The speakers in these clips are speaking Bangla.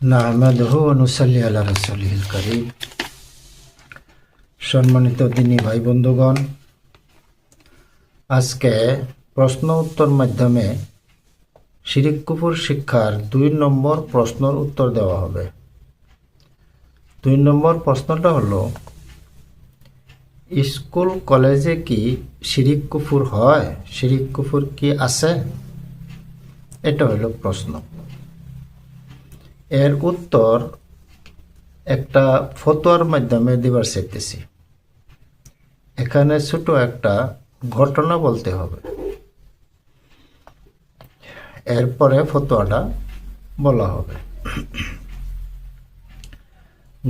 নাহমাদহু অনুসাল্লি আল্লাহ রসুলিল করিম। সম্মানিত দিনী ভাই বন্ধুগণ, আজকে প্রশ্ন উত্তর মাধ্যমে শিরিক কুফুর শিক্ষার দুই নম্বর প্রশ্নের উত্তর দেওয়া হবে। দুই নম্বর প্রশ্নটা হলো, স্কুল, কলেজে কি শিরিক কুফুর হয়? শিরিক কুফুর কি আছে? এটা হলো প্রশ্ন। এর উত্তর একটা ফতোয়ার মাধ্যমে দিবার চাইতেছি। এখানে ছোট একটা ঘটনা বলতে হবে। এরপরে ফতোয়াটা বলা হবে।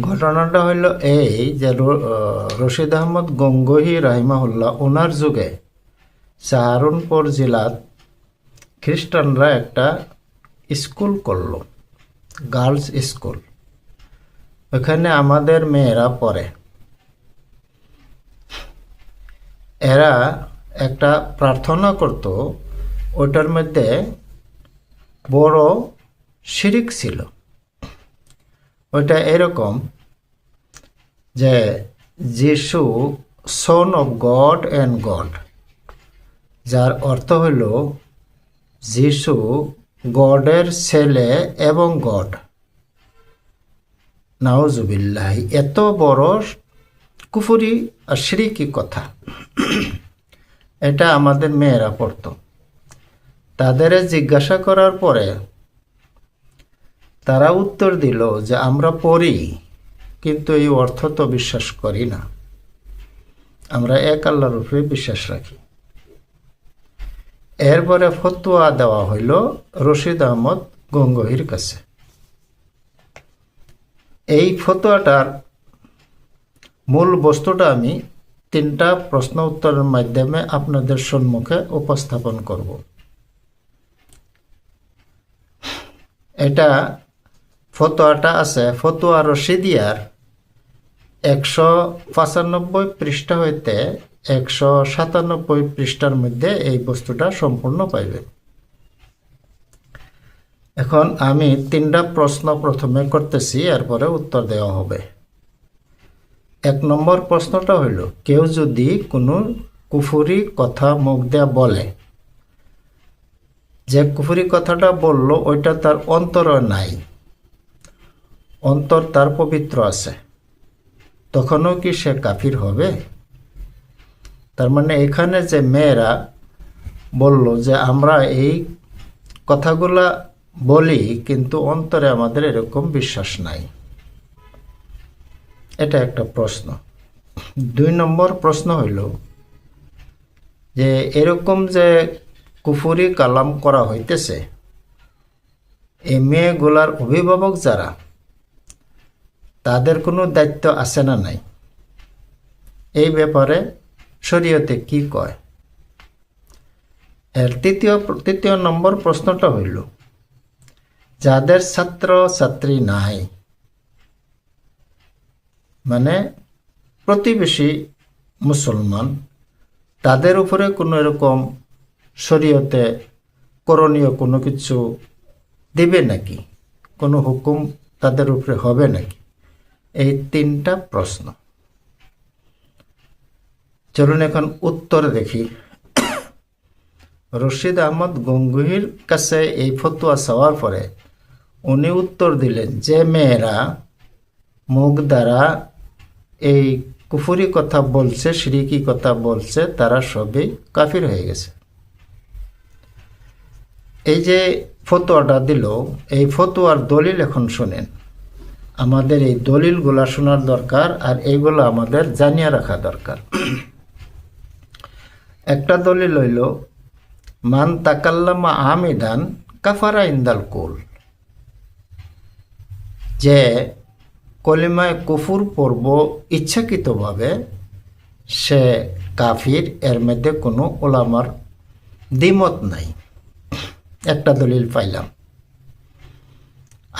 ঘটনাটা হইল এই যে রশিদ আহমদ গঙ্গোহী রাহিমাহুল্লাহ ওনার যুগে সাহারনপুর জেলার খ্রিস্টানরা একটা স্কুল করল। Girls school. ওখানে আমাদের মেয়েরা পড়ে। এরা একটা প্রার্থনা করত, ওটার মধ্যে বড় শিরিক ছিল। ওইটা এরকম যে যিশু son of God and God যার অর্থ হইল যিশু গডের ছেলে এবং গড। নাওজুবিল্লাহ এত বড় কুফুরি আর সিরিকি কথা। এটা আমাদের মেয়েরা পড়ত। তাদের জিজ্ঞাসা করার পরে তারা উত্তর দিল যে, আমরা পড়ি, কিন্তু এই অর্থ তো বিশ্বাস করি না। আমরা এক আল্লাহর উপরে বিশ্বাস রাখি। এরপরে ফতোয়া দেওয়া হইল রশিদ আহমদ গঙ্গহির কাছে। এই ফতোয়াটার মূল বস্তুটা আমি তিনটা প্রশ্ন উত্তরের মাধ্যমে আপনাদের সম্মুখে উপস্থাপন করব। এটা ফতোয়াটা আছে, ফতোয়া রশিদিয়ার একশো পঁচানব্বই পৃষ্ঠা হইতে একশো সাতানব্বই পৃষ্ঠার মধ্যে এই বস্তুটা সম্পূর্ণ পাইবে। এখন আমি তিনটা প্রশ্ন প্রথমে করতেছি, এরপরে উত্তর দেওয়া হবে। এক নম্বর প্রশ্নটা হইল, কেউ যদি কোনো কুফুরি কথা মুখ দেয়া বলে, যে কুফুরি কথাটা বলল ওইটা তার অন্তর নাই, অন্তর তার পবিত্র আছে, তখনও কি সে কাফির হবে? তার মানে এখানে যে মেয়েরা বলল যে আমরা এই কথাগুলা বলি, কিন্তু অন্তরে আমাদের এরকম বিশ্বাস নাই। এটা একটা প্রশ্ন। দুই নম্বর প্রশ্ন হইল যে এরকম যে কুফুরি কালাম করা হইতেছে, এই মেয়েগুলার অভিভাবক যারা, তাদের কোনো দায়িত্ব আছে না নাই? এই ব্যাপারে শরীয়তে কি কয়? এর তৃতীয় তৃতীয় নম্বর প্রশ্নটা হইল, যাদের ছাত্র ছাত্রী নাই মানে প্রতিবেশী মুসলমান, তাদের উপরে কোনো এরকম শরীয়তে করণীয় কোনো কিছু দেবে নাকি? কোনো হুকুম তাদের উপরে হবে নাকি? এই তিনটা প্রশ্ন। চলুন এখন উত্তর দেখি। রশিদ আহমদ গঙ্গুহির কাছে এই ফতোয়া চাওয়ার পরে উনি উত্তর দিলেন, যে মেয়েরা মুখ দ্বারা এই কুফুরি কথা বলছে, সিরিকি কথা বলছে, তারা সবই কাফির হয়ে গেছে। এই যে ফতোয়াটা দিল, এই ফতোয়ার দলিল এখন শোনেন। আমাদের এই দলিলগুলা শোনার দরকার আর এইগুলো আমাদের জানিয়ে রাখা দরকার। একটা দলিল হইল, মান তাকাল্লামা আমিদান কাফারা ইন্দাল কুল যে কলিমায় কুফুর পর্ব ইচ্ছাকৃতভাবে, সে কাফির এর মধ্যে কোনো ওলামার দ্বিমত নাই। একটা দলিল পাইলাম।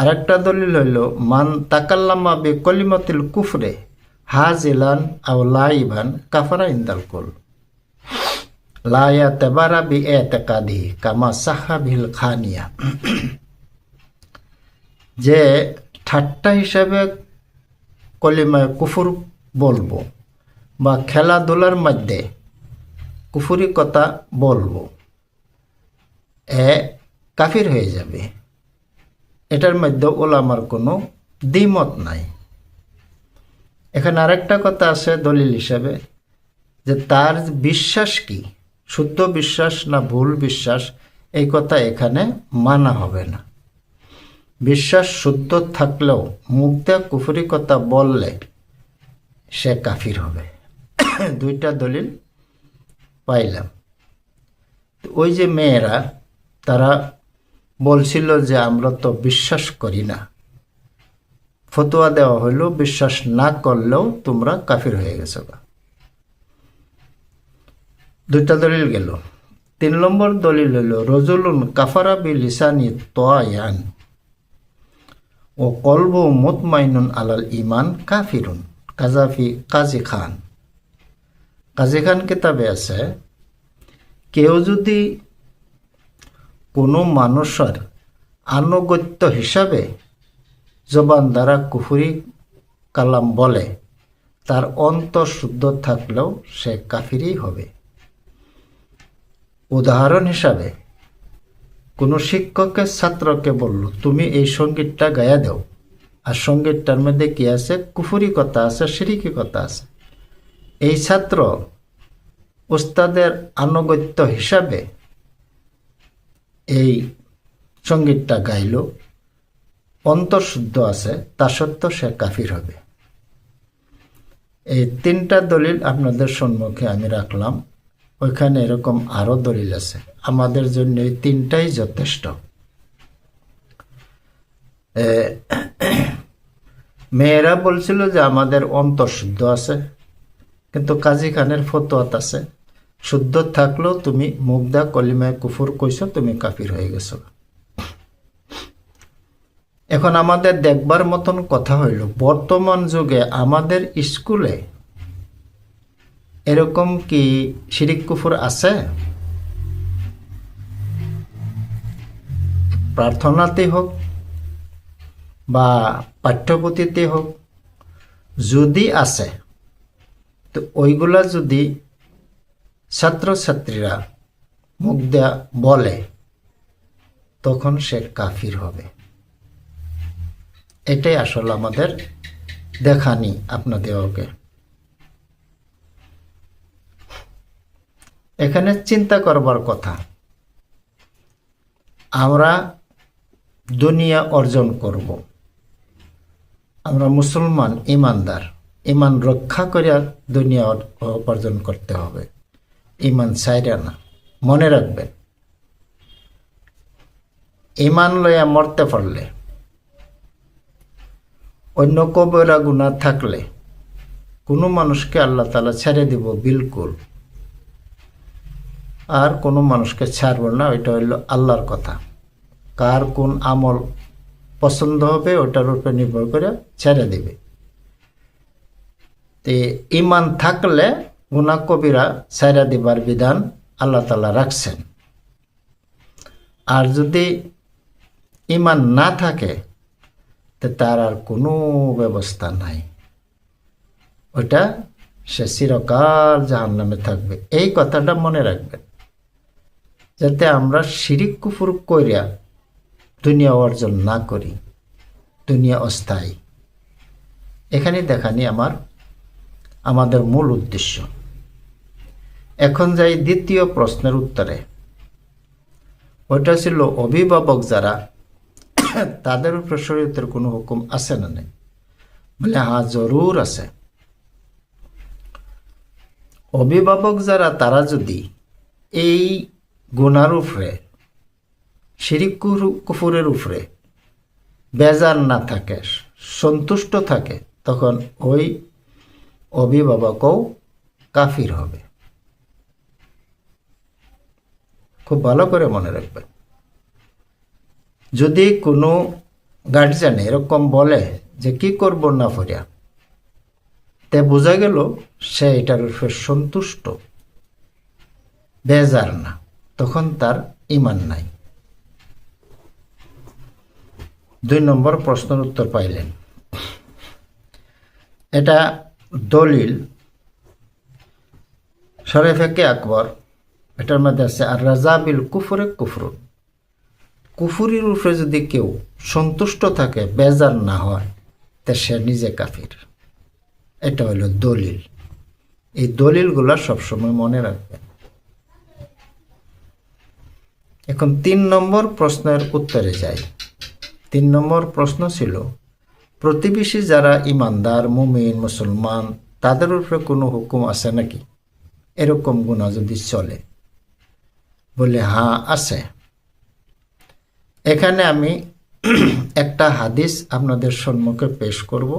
আরেকটা দলিল হইল, মান তাকাল্লামা বে কলিমাতিল কুফরে হাজিলান আও লাইবান কাফারা ইন্দাল কুল লায়া তেবারা বি এতেকাদি কামা সাহা বিল খানিয়া যে ঠাট্টা হিসাবে কলিমায় কুফুর বলব বা খেলাধুলার মধ্যে কুফুরি কথা বলব, এ কাফির হয়ে যাবে। এটার মধ্যে ওলামার কোনো দ্বিমত নাই। এখানে আরেকটা কথা আছে দলিল হিসাবে, যে তার বিশ্বাস কি? শুদ্ধ বিশ্বাস না ভুল বিশ্বাস, এই কথা এখানে মানা হবে না। বিশ্বাস শুদ্ধ থাকলেও মুখ কুফুরি কথা বললে সে কাফির হবে। দুইটা দলিল পাইলাম। ওই যে মেয়েরা, তারা বলছিল যে আমরা তো বিশ্বাস করি না। ফতোয়া দেওয়া হইল বিশ্বাস না করলেও তোমরা কাফির হয়ে গেছো। দুইটা দলিল গেল। তিন নম্বর দলিল হইল রজুলুন কাফারা বি লিসানি তোয়ায়ান ও কলব মুতমাইনুন আলাল ইমান কাফিরুন কাজাফি কাজী খান। কাজী খান কিতাবে আছে, কেউ যদি কোনো মানুষের আনুগত্য হিসাবে জবান দ্বারা কুফুরি কালাম বলে তার অন্তর শুদ্ধ থাকলেও সে কাফিরই হবে। উদাহরণ হিসাবে, কোনো শিক্ষকের ছাত্রকে বলল, তুমি এই সঙ্গীতটা গায়া দাও। আর সঙ্গীতটার মধ্যে কি আছে? কুফুরি কথা আছে সিরিকি কথা আছে। এই ছাত্র উস্তাদের আনুগত্য হিসাবে এই সঙ্গীতটা গাইল। অন্তঃশুদ্ধ আছে, তা সত্ত্বেও সে কাফির হবে। এই তিনটা দলিল আপনাদের সম্মুখে আমি রাখলাম। ওইখানে এরকম আরও দলিল আছে। আমাদের জন্য এই তিনটাই যথেষ্ট। মেয়েরা বলছিল যে আমাদের অন্তঃশুদ্ধ আছে, কিন্তু কাজী খানের ফতোয়াত আছে, শুদ্ধ থাকলেও তুমি মুগদা কলিমায় কুফুর কইছো, তুমি কাফির হয়ে গেছো। এখন আমাদের দেখবার মতন কথা হইল, বর্তমান যুগে আমাদের স্কুলে এরকম কি শিরিক কুফুর আছে? প্রার্থনাতে হোক বা পাঠ্যপুথিতে হোক, যদি আছে, তো ওইগুলা যদি ছাত্রছাত্রীরা মুখ দেয়া বলে, তখন সে কাফির হবে। এটাই আসলে আমাদের দেখানি আপনাদেরকে। এখানে চিন্তা করবার কথা। আমরা দুনিয়া অর্জন করব। আমরা মুসলমান, ইমানদার। ইমান রক্ষা করিয়া দুনিয়া উপার্জন করতে হবে। ইমান চাইরা না, মনে রাখবেন। ইমান লইয়া মরতে পারলে, অন্য কবরা গুণা থাকলে, কোনো মানুষকে আল্লাহ তালা ছেড়ে দিব বিলকুল। আর কোনো মানুষকে ছাড়ব না, ওইটা হইল আল্লাহর কথা। কার কোন আমল পছন্দ হবে, ওটার উপরে নির্ভর করে ছেড়ে দিবে। তে ইমান থাকলে গুণা কবিরা ছেড়ে দিবার বিধান আল্লাহ তালা রাখছেন। আর যদি ইমান না থাকে, তো তার আর কোনো ব্যবস্থা নাই। ওটা সে চিরকাল জাহান নামে থাকবে। এই কথাটা মনে রাখবেন। যাতে আমরা শিরিক কুফুর করিয়া দুনিয়া অর্জন না করি। দুনিয়া অস্থায়ী। এখানে দেখানি আমার, আমাদের মূল উদ্দেশ্য। এখন যাই দ্বিতীয় প্রশ্নের উত্তরে। ওইটা ছিল অভিভাবক যারা তাদের উপর শরীয়তের কোনো হুকুম আছে না নেই? বলে হ্যাঁ জরুর আছে। অভিভাবক যারা, তারা যদি এই গুনার উপরে, শিরিক কুফুরের উপরে। বেজার না থাকে, সন্তুষ্ট থাকে, তখন ওই অভিভাবকও কাফির হবে। খুব ভালো করে মনে রাখবেন। যদি কোনো গার্জিয়ান এরকম বলে যে, কি করব না ফরিয়া? তে বোঝা গেল সে এটার উপরে সন্তুষ্ট। বেজার না। তখন তার ইমান নাই। দুই নম্বর প্রশ্নের উত্তর পাইলেন। এটা দলিল শরেফেকে আকবর? এটার মধ্যে আছে আর রাজাবিল কুফরে কুফরুন। কুফুরির উপরে যদি কেউ সন্তুষ্ট থাকে, বেজার না হয়, তা সে নিজে কাফির। এটা হলো দলিল। এই দলিলগুলো সবসময় মনে রাখবেন। এখন তিন নম্বর প্রশ্নের উত্তরে যাই। তিন নম্বর প্রশ্ন ছিল, প্রতিবেশী যারা ইমানদার, মুমিন, মুসলমান, তাদের উপরে কোনো হুকুম আছে নাকি? এরকম গুণা যদি চলে, বলে হ্যাঁ আছে। এখানে আমি একটা হাদিস আপনাদের সম্মুখে পেশ করব।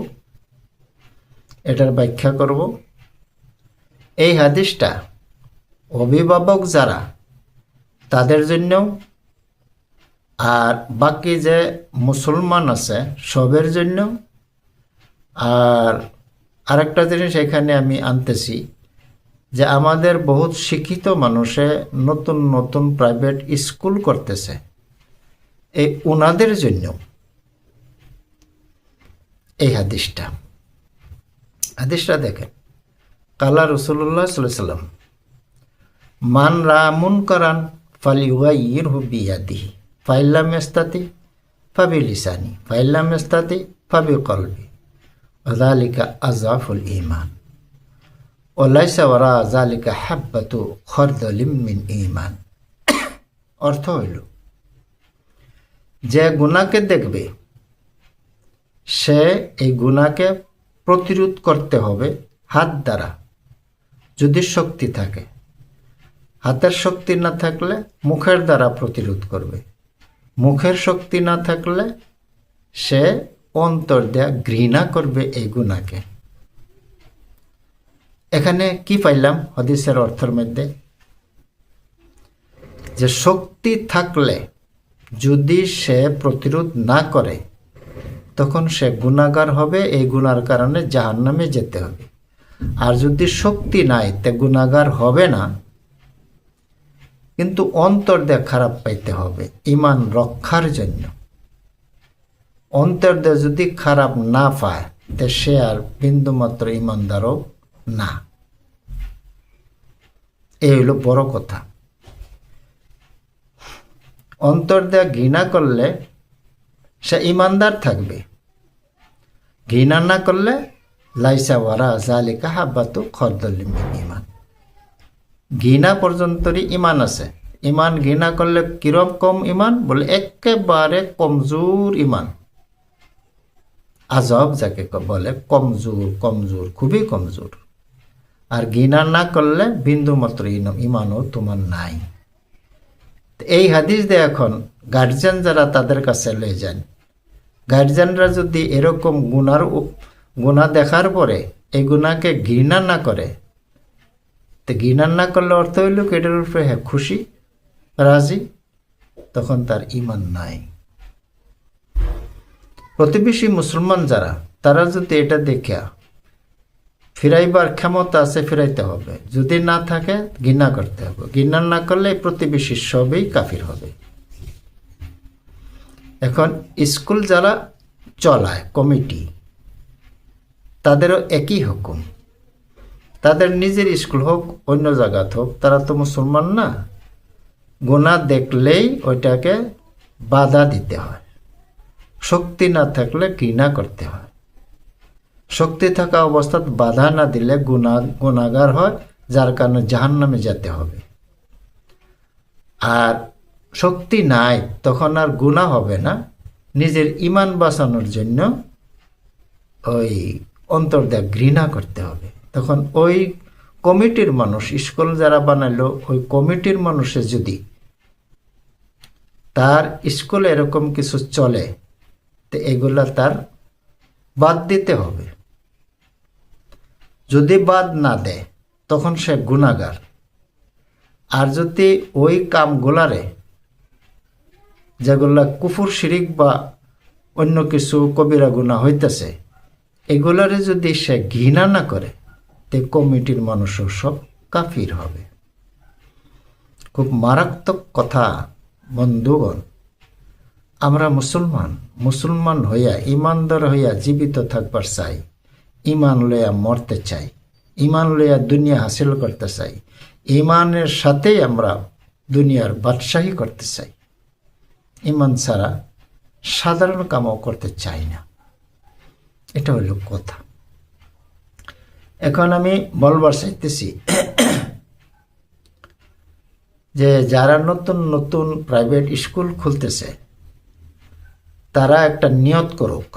এটার ব্যাখ্যা করব। এই হাদিসটা অভিভাবক যারা তাদের জন্য আর বাকি যে মুসলমান আছে, সবের জন্য আর আরেকটা জিনিস এখানে আমি আনতেছি, যে আমাদের বহুত শিক্ষিত মানুষে নতুন নতুন প্রাইভেট স্কুল করতেছে। এই ওনাদের জন্য এই হাদিসটা। হাদিসটা দেখেন। কালা রসুল্লাহ সাল্লাম মান রামুন করান ফালিউগাইর হু বিয়াদিহি ফাইল্লাম মেস্তাতি ফাবি লিসানি ফাইল্লাম মেস্তাতি ফাবি কলবি ওদালিকা আজাফুল ইমান ওলাইসা ওরা জালিকা হাব্বাতু খরদলিম মিন ইমান অর্থ হইল, যে গুণাকে দেখবে, সে এই গুণাকে প্রতিরোধ করতে হবে হাত দ্বারা, যদি শক্তি থাকে। হাতের শক্তি না থাকলে মুখের দ্বারা প্রতিরোধ করবে। মুখের শক্তি না থাকলে সে অন্তর দেয়া ঘৃণা করবে এই গুণাকে। এখানে কি পাইলাম হদিসের অর্থের মধ্যে? যে শক্তি থাকলে যদি সে প্রতিরোধ না করে, তখন সে গুণাগার হবে, এই গুণার কারণে জাহান্নামে যেতে হবে। আর যদি শক্তি নাই, তে গুণাগার হবে না কিন্তু অন্তর দিয়ে খারাপ পাইতে হবে, ইমান রক্ষার জন্য। অন্তর দিয়ে যদি খারাপ না পায় সে আর বিন্দুমাত্র ইমানদারও না। এই হলো বড় কথা। অন্তর দেয়া ঘৃণা করলে সে ইমানদার থাকবে। ঘৃণা না করলে লাইসা ওয়ারা জালিকা হাব্বাতু খরদলিমিন ইমান। ঘৃণা পর্যন্তই ইমান আছে। ইমান ঘৃণা করলে কম ইমান? বলে একেবারে কমজোর ইমান। আজব যাকে বলে, কমজোর কমজোর, খুবই কমজোর। আর ঘৃণা না করলে বিন্দু মাত্র ইমানও তোমার নাই। এই হাদিস দিয়ে এখন গার্জিয়ান যারা তাদের কাছে লয়ে যান। গার্জিয়ানরা যদি এরকম গুনার গুণা দেখার পরে এই গুণাকে ঘৃণা না করে তো ঘৃণা না করলে অর্থ হইল এটার উপরে হ্যাঁ খুশি, রাজি, তখন তার ইমান নাই। প্রতিবেশী মুসলমান যারা, তারা যদি এটা দেখা, ফিরাইবার ক্ষমতা আছে, ফিরাইতে হবে। যদি না থাকে, ঘৃণা করতে হবে। ঘৃণা না করলে প্রতিবেশী সবই কাফির হবে। এখন স্কুল যারা চলায়, কমিটি, তাদেরও একই হুকুম। তাদের নিজের স্কুল হোক, অন্য জায়গাত হোক, তারা তো মুসলমান না। গোনা দেখলেই ওইটাকে বাধা দিতে হয়। শক্তি না থাকলে ঘৃণা করতে হয়। শক্তি থাকা অবস্থাত বাধা না দিলে গুণা গুণাগার হয়, যার কারণে জাহান নামে যেতে হবে। আর শক্তি নাই, তখন আর গুণা হবে না। নিজের ইমান বাঁচানোর জন্য ওই অন্তর দেয়া ঘৃণা করতে হবে। তখন ওই কমিটির মানুষ, স্কুল যারা বানাইলো, ওই কমিটির মানুষে যদি তার স্কুলে এরকম কিছু চলে, তো এগুলা তার বাদ দিতে হবে। যদি বাদ না দেয়, তখন সে গুণাগার আর যদি ওই কামগুলারে, যেগুলা কুফুর, শিরিক বা অন্য কিছু কবিরা গুণা হইতেছে, এগুলারে যদি সে ঘৃণা না করে তে কমিটির মানুষও সব কাফির হবে। খুব মারাত্মক কথা, বন্ধুগণ। আমরা মুসলমান মুসলমান হইয়া ইমানদার হইয়া জীবিত থাকবার চাই ইমান লইয়া মরতে চাই ইমান লইয়া দুনিয়া হাসিল করতে চাই ইমানের সাথেই আমরা দুনিয়ার বাদশাহী করতে চাই। ইমান ছাড়া সাধারণ কামও করতে চাই না। এটা হলো কথা। এখন আমি বলবার চাইতেছি যে যারা নতুন নতুন প্রাইভেট স্কুল খুলতেছে, তারা একটা নিয়ত করুক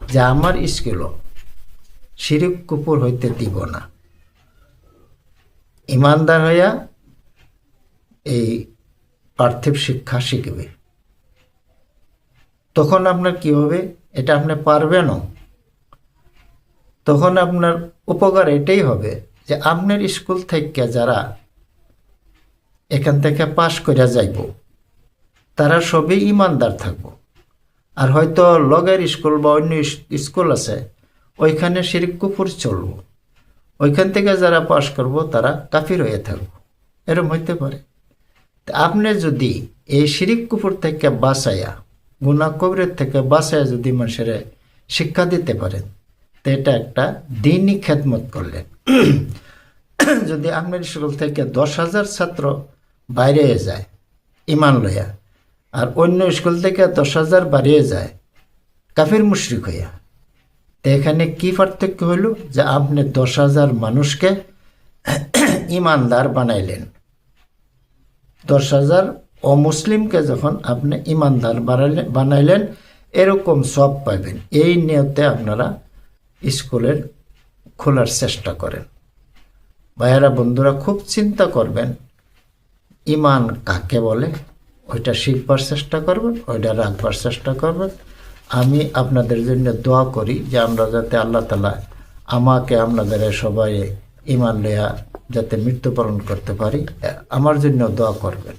যে আমার স্কুলও শিরিক কুপুর হইতে দিব না। ইমানদার হইয়া এই পার্থিব শিক্ষা শিখবে। তখন আপনার কি হবে? এটা আপনি পারবেনও। তখন আপনার উপকার এটাই হবে যে আপনার স্কুল থেকে যারা এখান থেকে পাশ করে যাইব, তারা সবই ইমানদার থাকব। আর হয়তো লগের স্কুল বা অন্য স্কুল আছে, ওইখানে শিরিক কুপুর চলব। ওইখান থেকে যারা পাশ করব, তারা কাফির হয়ে থাকব। এরম হইতে পারে। আপনি যদি এই শিরিক কুপুর থেকে বাঁচাইয়া গুনা কবিরের থেকে বাঁচাইয়া যদি মানুষের শিক্ষা দিতে পারেন তো এটা একটা দিনই খেদমত করলেন। যদি আপনার স্কুল থেকে দশ হাজার ছাত্র বাইরে যায়, ইমান লইয়া, আর অন্য স্কুল থেকে দশ হাজার বাড়িয়ে যায়, কাফির মুশরিক হইয়া, তো এখানে কি পার্থক্য হইল? যে আপনি দশ হাজার মানুষকে ইমানদার বানাইলেন। দশ হাজার অমুসলিমকে যখন আপনি ইমানদার বানাইলেন, এরকম সব পাবেন। এই নিয়তে আপনারা স্কুলের খোলার চেষ্টা করেন। ভাইয়েরা, বন্ধুরা, খুব চিন্তা করবেন, ইমান কাকে বলে? ওইটা শিখবার চেষ্টা করবেন, ওইটা রাখবার চেষ্টা করবেন। আমি আপনাদের জন্য দোয়া করি যে আমরা যাতে আল্লাহ তালা আমাকে, আপনাদের সবাই ইমান লেয়া যাতে মৃত্যুবরণ করতে পারি। আমার জন্য দোয়া করবেন।